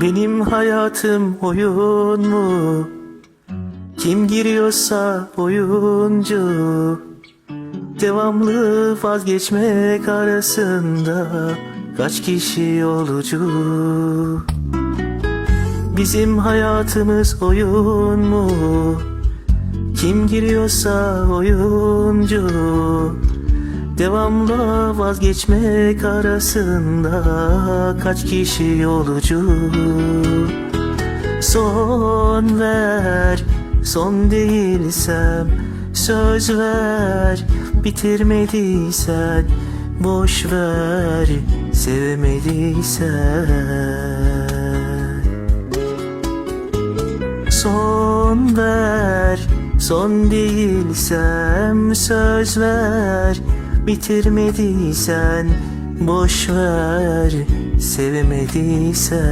Benim hayatım oyun mu? Kim giriyorsa oyuncu Devamlı vazgeçmek arasında Kaç kişi yolcu Bizim hayatımız oyun mu? Kim giriyorsa oyuncu Devamlı vazgeçmek arasında Kaç kişi yolcu? Son ver Son değilsem Söz ver. Bitirmediysen Boş ver Sevmediysen Son ver Son değilsem söz ver Bitirmediysen Boş ver Sevmediysen